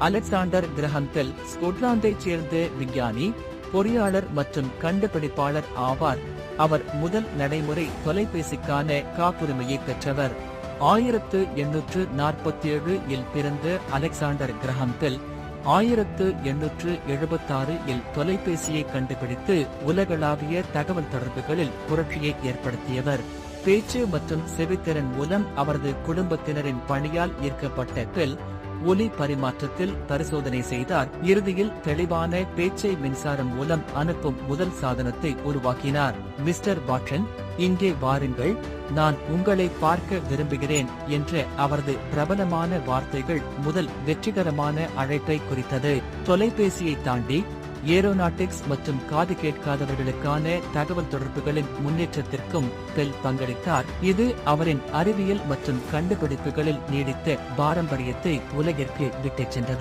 Alexander கிரஹம் ஸ்கொட்லாந்தைச் சேர்ந்த விஞ்ஞானி பொறியாளர் மற்றும் கண்டுபிடிப்பாளர் ஆவார். அவர் முதல் நடைமுறை தொலைபேசிக்கான காப்புரிமையை பெற்றவர். ஆயிரத்து எண்ணூற்று நாற்பத்தி ஏழு இல் பிறந்த அலெக்சாண்டர் கிரஹம் ஆயிரத்து எண்ணூற்று எழுபத்தாறு இல் தொலைபேசியை கண்டுபிடித்து உலகளாவிய தகவல் தொடர்புகளில் புரட்சியை ஏற்படுத்தியவர். பேச்சு மற்றும் செவித்திறன் மூலம் அவரது குடும்பத்தினரின் பணியால் ஈர்க்கப்பட்ட பெல் ஒலி பரிமாற்றத்தில் பரிசோதனை செய்தார். இறுதியில் தெளிவான பேச்சை மின்சாரம் மூலம் அனுப்பும் முதல் சாதனத்தை உருவாக்கினார். மிஸ்டர் பாட்டன் இங்கே வாருங்கள் நான் உங்களை பார்க்க விரும்புகிறேன் என்ற அவரது பிரபலமான வார்த்தைகள் முதல் வெற்றிகரமான அழைப்பை குறித்தது. தொலைபேசியை தாண்டி ஏரோநாட்டிக்ஸ் மற்றும் காது கேட்காதவர்களுக்கான தகவல் தொடர்புகளின் முன்னேற்றத்திற்கும் பெல் பங்களித்தார். இது அவரின் அறிவியல் மற்றும் கண்டுபிடிப்புகளில் நீடித்த பாரம்பரியத்தை உலகிற்கு விட்டுச் சென்றது.